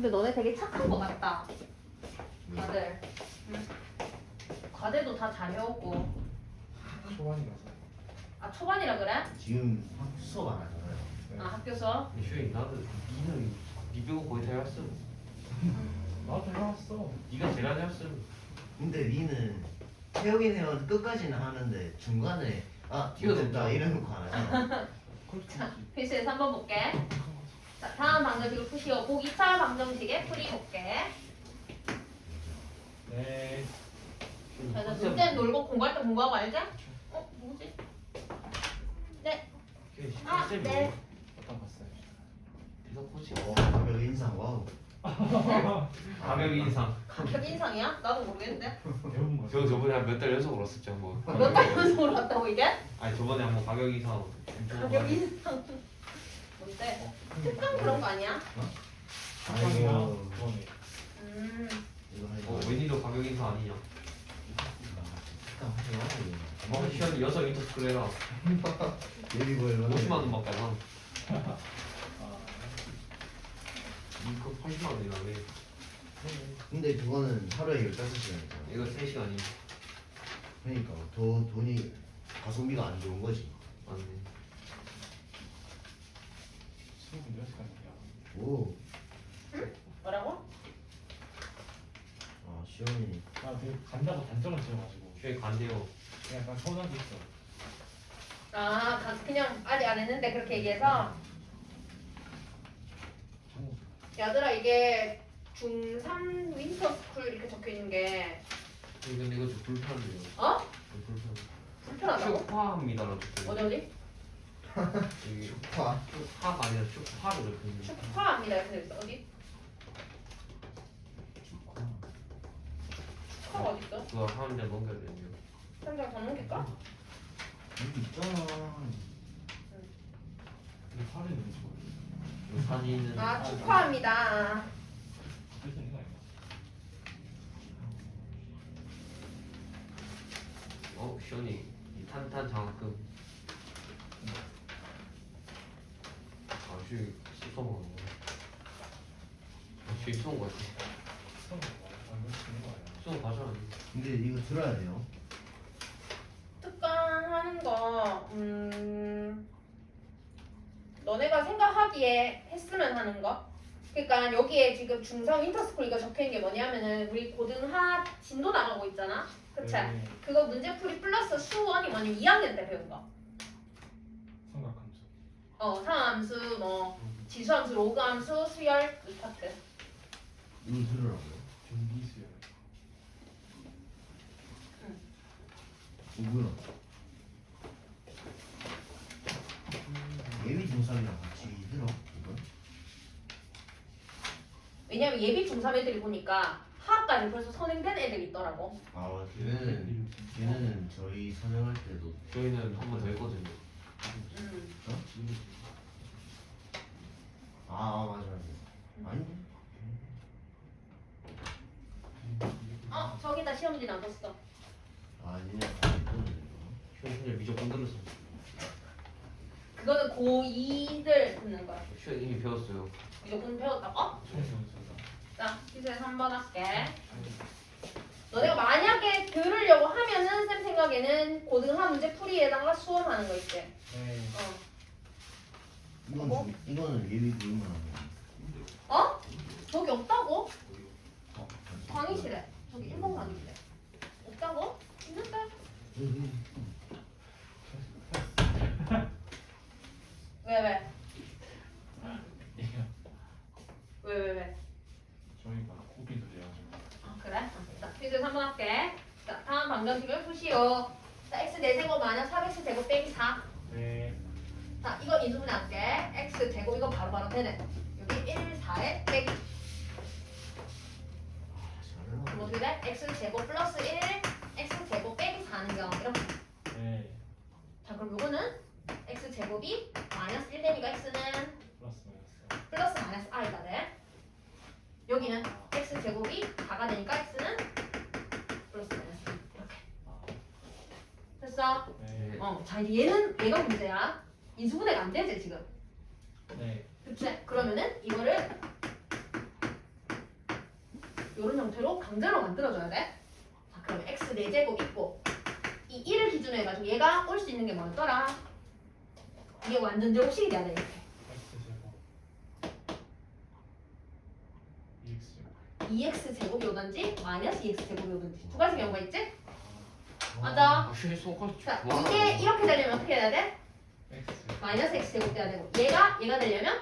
근데 너네 되게 착한 거 같다. 다들. 응. 과제도 다 잘 해오고. 초반이라서. 아 초반이라 그래? 지금 학- 수업 안 하잖아요. 네. 아 학교 수업? 슈이 나는 니는 니 배우 거의 다 해왔음 나도 해왔어. 니가 제일 안 해왔음 근데 니는 태우긴 해요. 끝까지는 하는데 중간에 아 뛰어들었다. 뛰어든다 이러놓고 안 하잖아. 그렇지. 필수에서 한번 볼게. 자 다음 방정식을 푸시오. 복 2차 방정식에 풀이 볼게. 네. 자, 놀 때는 놀고 공부할 때 공부하고 알자? 어 뭐지? 네. 아 네. 어떤 봤어요? 코치 어 가격 인상 와우. 가격 인상 가격 인상이야? 나도 모르겠는데. 배운 거. 저 저번에 한 몇 달 연속으로 왔었죠 뭐 몇 달 연속으로 왔다고 이게? 아니 저번에 한번 가격 인상 가격 인상. 뭔데? 특강 그런 거 아니야? 아이고. 아이고. 그거네. 음. 이거 어 하지 웬이도 가격 인상 아니냐 마. 하지 마. 어 시현이 여성 인터스쿨 해라 여기 뭐 50만 원밖에 안 와. 아. 이거 80만 원이라네 근데 그거는 하루에 15시간이잖아. 이거 3시간이 그러니까 더 돈이 가성비가 안 좋은 거지. 맞네 몇 시간이야? 오. 뭐라고? 아 시원이. 나 되게 간다고 단정을 지어가지고 슈이 간대요 그냥 약간 서운한 게 있어. 아 가- 그냥 아직 안 했는데 그렇게 얘기해서 얘들아 이게 중3 윈터스쿨 이렇게 적혀 있는 게 근데 이거 좀 불편해요 어? 좀 불편 불편하다고? 축파합니다라고 적혀있네. 어디 어디? 여기 축하. 축파가 아니라 축파로 적혀있는 축하합니다 이렇게 돼 있어 어디? 축하가 어디 있어? 그거 한장 넘겨야 한장 더 넘길까? 여기 있잖아. 근데 너무 좋아. 이 사진은 아 아니야? 어 시원이 이 탄탄 장학금 아 슈이 씻어 먹는 거 이거 치는 거 아니야? 수원 가져야지 근데 이거 들어야 돼요. 특강 하는 거 음, 너네가 생각하기에 했으면 하는 거 그러니까 여기에 지금 중3 윈터스쿨 이거 적혀 있는 게 뭐냐면은 우리 고등하 진도 나가고 있잖아 그치? 네. 그거 문제풀이 플러스 수원이 뭐냐면 2학년 때 배운 거. 어, 상함수, 뭐 지수함수, 로그함수, 수열 이 파트. 준비수열. 어 뭐야? 예비 중3이랑 같이 들어 이거? 왜냐면 예비 중3 애들이 보니까 하학까지 벌써 선행된 애들이 있더라고 아 걔네는 걔네는 저희 선행할 때도 저희는 한 번 더 했거든요 음. 아, 아 맞아 맞아. 아닌데? 어, 저기다 시험지 놔뒀어 아 니네 다 있거든요. 슈이 그냥 무조건 들었어 그거는 고2들 듣는 거야 슈이 이미 배웠어요 무조건 배웠다고? 자, 기수에서 한번 할게 너네가 만약에 들으려고 하면은 쌤 생각에는 고등하 문제 풀이에다가 수험하는 거 있지 네. 어. 이건 뭐? 중, 이거는 예비 교육만 하는 거. 어? 저기 없다고? 어, 강의실에 저기 1번 강의실에 없다고? 있는데? 여기. 왜 왜? 왜 왜 왜? 저희가 고비도 돼가지고. 아 그래? 자, 퀴즈 한번 할게. 자, 다음 방정식을 푸시오. 자, x 4제곱 마이너스 4x 제곱 빼기 4. 네. 자, 이거 인수분해 할게. x 제곱 이거 바로바로 되네. 여기 1, 4에 빼기. 아, 어떻게 돼? x 제곱 플러스 1, x 제곱 빼기 4는 경 이렇게. 네. 자, 그럼 요거는 x 제곱이 마이너스 1 되니까 x는 플러스 마이너스. 플러스 마이너스 i가 돼. 여기는 x 제곱이 4가 되니까 x는 플러스 마이너스 이렇게. 아. 됐어? 네. 어, 자 얘는 얘가 문제야. 인수분해가 안 되지 지금. 네. 그치? 그러면은 이거를 이런 형태로 강제로 만들어줘야 돼. 자, 그럼 x 4제곱 있고 이 1을 기준으로 해가지고 얘가 올 수 있는 게 뭐였더라? 이게 완전 제곱식이 돼야 돼. 이렇게. X 제곱 EX 2x 제곱이 오든지 마이너스 2x 제곱이 오든지 두 가지 경우가 있지? 아, 맞아. 실수까지 자, 이게 이렇게 되려면 어떻게 해야 돼? X 마이너스 x 제곱 돼야 되고 얘가 얘가 되려면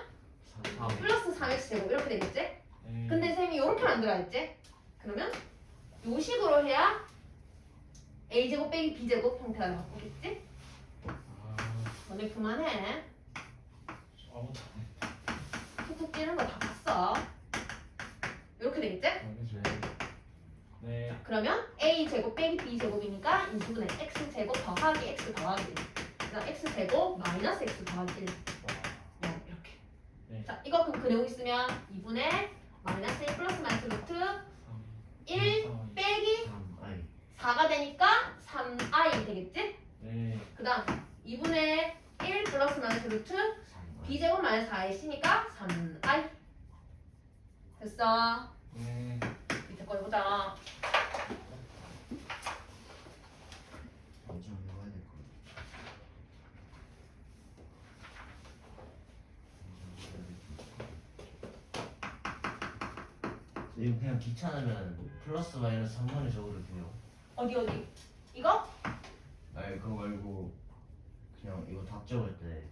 3 플러스 3x 제곱 이렇게 되겠지? 네. 근데 쌤이 이렇게 만들어야겠지? 그러면 요 식으로 해야 a 제곱 빼기 b 제곱 형태가 나오겠지? 아 너네 그만해. 아무도 툭툭 뛰는 거 다 봤어. 이렇게 되겠지? 안 해주네 네 그러면 a 제곱 빼기 b 제곱이니까 인수분해 x 제곱 더하기 x 더하기 1. 그다음 x 제곱 마이너스 x 더하기 1. 와, 이렇게. 네. 자, 이거 그럼 그 내용 있으면 2분의 마이너스 1 플러스 마이너스 루트 3 1 빼기 3 아이 4가 되니까 3i 되겠지? 네 그 다음 2분의 1 플러스 마이너스 루트 3 b제곱 마이너스 4i씨니까 3i 됐어 네. 밑에 거 해보자 완전 해봐야 될 거. 이거 그냥 귀찮으면 플러스 마이너스 한 번에 적어도 돼요. 어디 어디 이거? 아니 그거 말고 그냥 이거 답 적을 때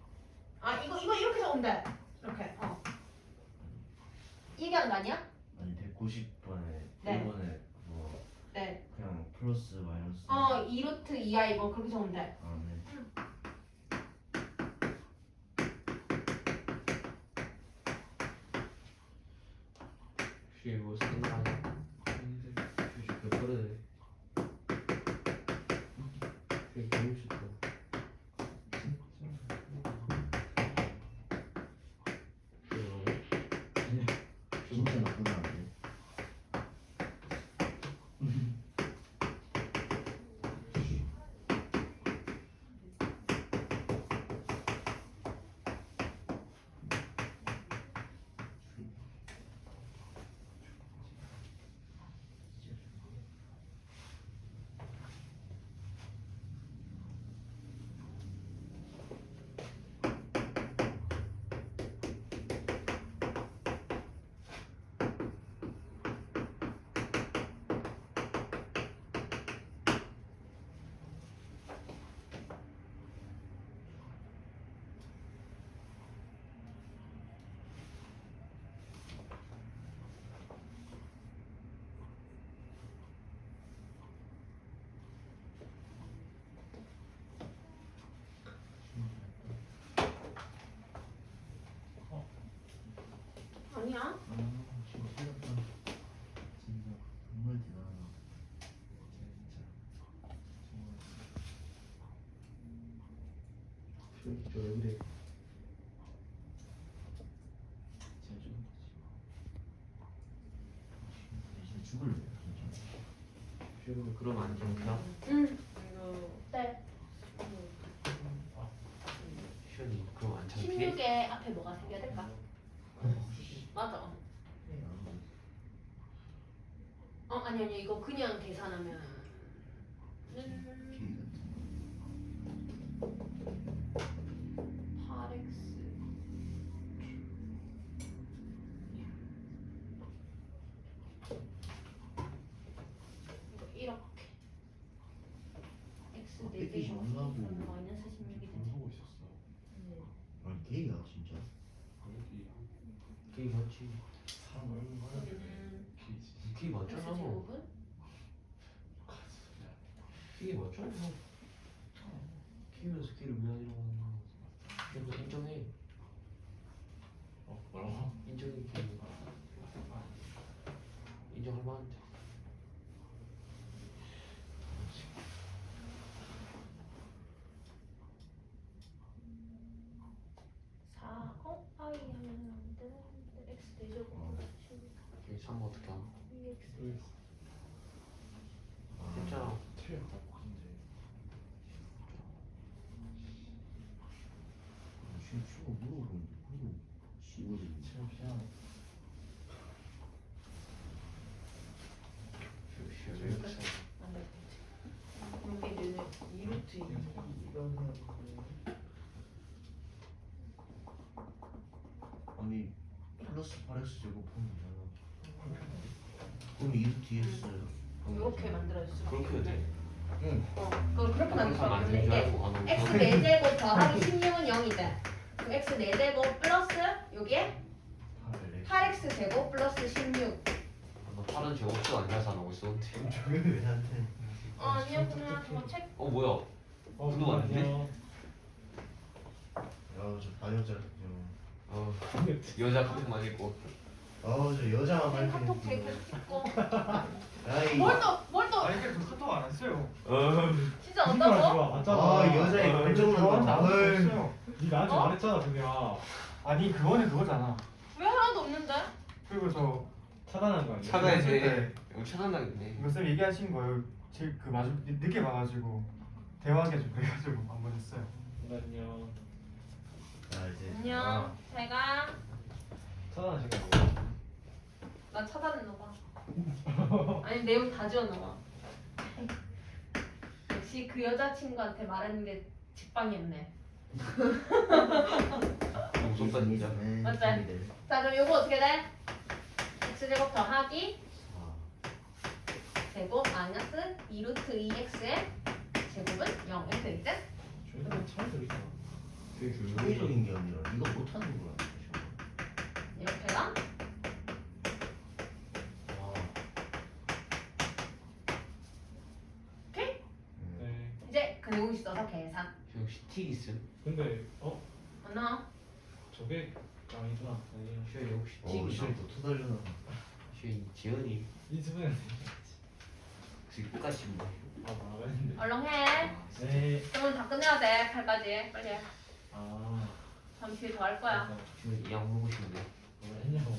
아 이거 이거 이렇게 적으면 돼 이렇게 어 얘기하는 거 아니야? 아니 190번에 네. 1번에 뭐 네 그냥 플러스 마이너스 어 2루트 2i 뭐 그렇게 적으면 돼 아 네. 혹시 뭐 생각하냐? 혹시 몇 번에 되게 재밌었다 진짜 나쁘면 안 돼. 아 죽을래. 지금 그럼 안 정나? 응 네. 시연이 그럼 안 창피해? 16에 앞에 뭐가 생겨야 될까? 맞아. 어 아니 아니 이거 그냥 계산하면 음, 기 같은 8x 이거 이렇게 x 뺏기지 4개 말라고. 마이너스 16이 되지 하고 있었어요 거. 아니 게이야 진짜. 여기 게임 맞지? 사람 얼굴 봐야 돼 음, 기지 게임 x 맞잖아 제곱은 게임을 왜 아니라고 하는 거야 게임 인정해. 어 뭐라고? 인정해 게임 인정할 만한데 사 어? i 하면 안 되는데 x 대제곱 게임 3 어떻게 하나? 2x 이게 내내 이루트 있는 거. 아니 플러스 8x 제곱하면 그럼 2 뒤에 있어요. 이렇게 만들어졌어. 그렇게 돼. 응. 어, 그럼 그렇게 만들어졌어. 근데 x 4제곱 더하기 16은 0이다. 그럼 x 4제곱 플러스 여기에 8x 제곱 플러스 16. 나 파란 제곱도 아니라서 안 하고 있었는데. 저게 왜 나한테 어, 아니었구나. 저 책. 어 뭐야? 어 그거 맞네? 야저 반여자 어 여자 카톡만 읽고. 아저 여자만 네, 카톡 제 밝히는 계속 찍고. 야이 뭘 또, 뭘 또, 아니 근데 저 카톡 안 했어요. 어. 진짜? 맞잖아 아 여자의 나한테 다안헐 했어요. 니 나한테 어? 말했잖아 그냥 아니 그거는 그거잖아. 왜 하나도 없는데? 그리고 저 차단한 거 아니야? 차단해야지. 네. 이거 차단당했네. 이거 쌤 얘기하신 거예요. 제그 마주 늦게 봐가지고 대화하게 좀 그래가지고 한번 했어요. 안녕 야 이제 안녕. 잘 가. 차단하신 거 나 차단했나 봐. 아니 내용 다 지웠나 봐. 역시 그 여자친구한테 말하는 게 직방이었네. 무섭다 진짜. 맞지? 자 그럼 요거 어떻게 돼? x제곱 더하기 제곱 마이너스 2루트 2x의 제곱은 0 이렇게 있대? 저희는 잘 들리잖아 되게 효율적인 게 아니라 이거 못하는 거야 이렇게가 와 오케이? 음. 네 이제 그 내용 있어서 계산 역시 틱 있음. 근데 어? 맞나? 저게 아니구나. 슈 역시 틱어 있음. 시험 또 터달려나 슈 지연이. 이즈는 지금 똑같이 뭐. 아 말하는데. 얼른 해. 네. 그러면 다 끝내야 돼 8까지 빨리 해. 아. 잠시 더할 거야. 지금 이양 보고 싶은데. 뭐 했냐고.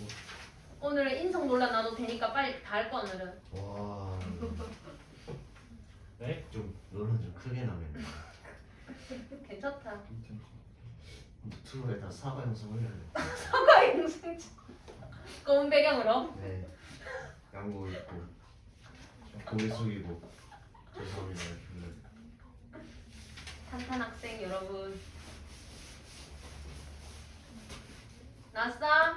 오늘 인성 논란 나도 되니까 빨리 다 할 거야 오늘은. 와. 네? 좀 너는 좀 크게 나겠네. 괜찮다 유튜브에다 사과 영상 올려야 돼. 사과 인생 검은 배경으로 네. 양보 입고 고개 숙이고 죄송합니다. 이렇게. 탄탄 학생 여러분 나왔어?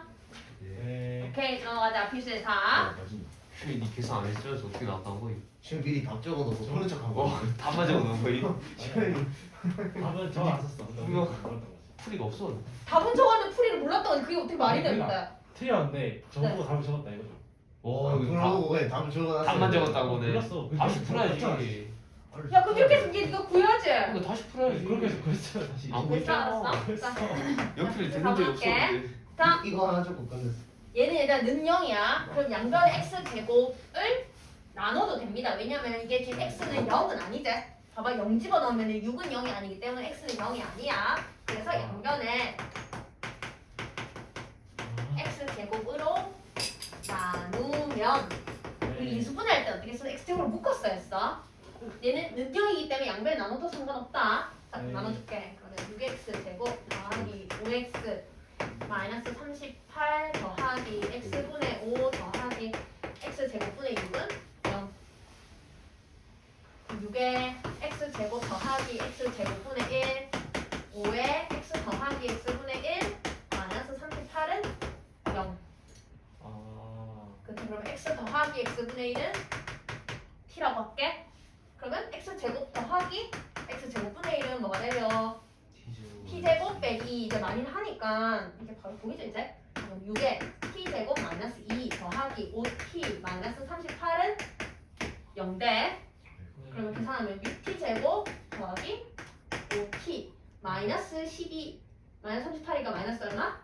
네 오케이 넘어가자 필수의 4 아, 맞지. 슈니 계산 안 했으면 어떻게 나왔던 거임? 지금 미리 답 적어놓고 보는 척하고. 어, 다 맞아 놓은 거임? 시간이 답은 저안 썼어 분명- 풀이가 없어. 답은 적었는데 풀이를 몰랐다고 그게 어떻게 말이 아니, 됩니까? 틀렸는데 저보고 답을 적었다 이거죠 어, 그러고 왜 답을 적어놨어? 답 만 적었다고네. 몰랐어. 다시. 풀어야지. 야 그럼 이렇게 해서 이게 네가 구해야지 근데 다시 풀어야지. 그렇게 해서 그랬잖아 다시 안 됐어 그랬잖아. 알았어? 자, 적이 가볼게. 없었는데. 자 이거 하나 적고 끝냈어. 얘는 일단 는 0이야 그럼 양변의 x 제곱을 나눠도 됩니다 왜냐면 이게 지금 x는 0은 아니지 봐봐 0 집어넣으면 6은 0이 아니기 때문에 x는 0이 아니야. 그래서 양변에 x 제곱으로 나누면 우리 인수분해 할때 어떻게 써? x 제곱을 묶었어야 했어. 얘는 는경이기 때문에 양변에 나눠도 상관없다. 자 네. 나눠줄게. 그러면 6x 제곱 더하기 5x 마이너스 38 더하기 x분의 5 더하기 x 제곱분의 6은 0 6에 x 제곱 더하기 x 제곱분의 1 5에 x 더하기 x분의 1 마이너스 38은 0 아. 그치 그럼 x 더하기 x분의 1은 t라고 할게. 그러면 x 제곱 더하기 x 제곱분의 1은 뭐가 되려 t 제곱. 빼기 이제 많이 하니까 이게 바로 보이죠 이제? 그럼 6에 t 제곱 마이너스 2 더하기 5t 마이너스 38은 0대 그러면 계산하면 6t 제곱 더하기 5t 마이너스 12 마이너스 38이니까 마이너스 얼마?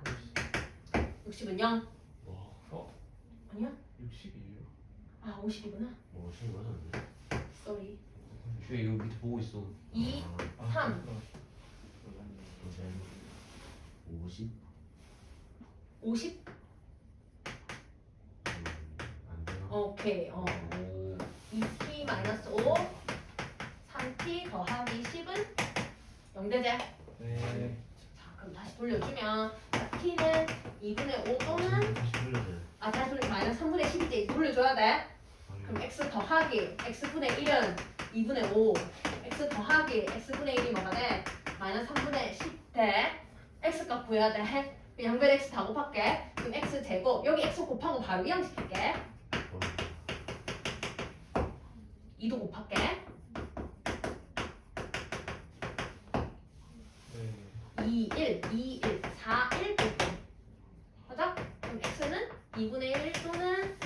60은 0 어? 아니야? 60이에요 아 50이구나 뭐 신이 맞았네. 쏘리 슈 이거 밑에 보고 있어. 2 아, 삼. 그렇구나. 몰랐네. 50? 50? 안 되나? 오케이 어 오. 2t 마이너스 5 3t 더하기 10은 0대제 네 자 그럼 다시 돌려주면 자, t는 2분의 5 또는 돼. 아 다시 돌려 마이너스 3분의 10이지 돌려줘야 돼 그럼 x 더하기 x분의 1은 2분의 5 x 더하기 x분의 1이 뭐가 돼? 마이너스 3분의 10대 x값 구해야 돼 양변 x 다 곱할게. 그럼 x 제곱 여기 x 곱하고 바로 이항시킬게. 2도 곱할게. 네. 2, 1, 2, 1, 4, 1 곱해. 맞아? 그럼 x는 2분의 1 또는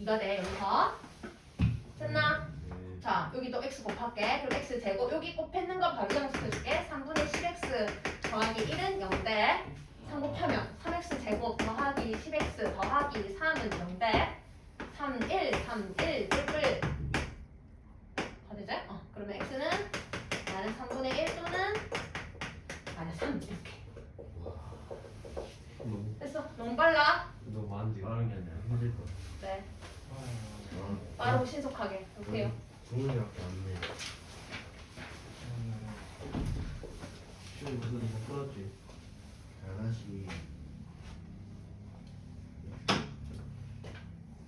2가 돼 여기서. 됐나? 네. 자 여기도 x 곱할게. 그럼 x 제곱 여기 곱했는 거 바로 이항시켜줄게. 3분의 10x 더하기 1은 0대. 3 곱하면 3x 제곱 더하기 10x 더하기 3은 0대. 3, 1, 3, 1, 1, 다 되지? 어, 그러면 x는 나는 3분의 1 또는 마이너스 3 이렇게. 너무 됐어. 너무 빨라. 너무 많은데요. 빠른 게 아니라 힘들 거. 네. 어, 빠르고 신속하게. 볼게요. 중문이밖에 안 돼. 시험 무슨 못 풀었지? 잘하시.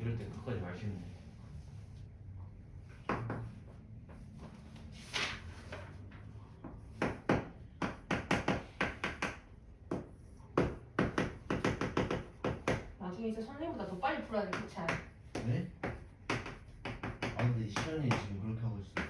이럴 때 끝까지 마시면 돼. 나중에 이제 선생님보다 더 빨리 풀어야 돼. 그치? 네? 아 근데 시연이 지금 그렇게 하고 있어.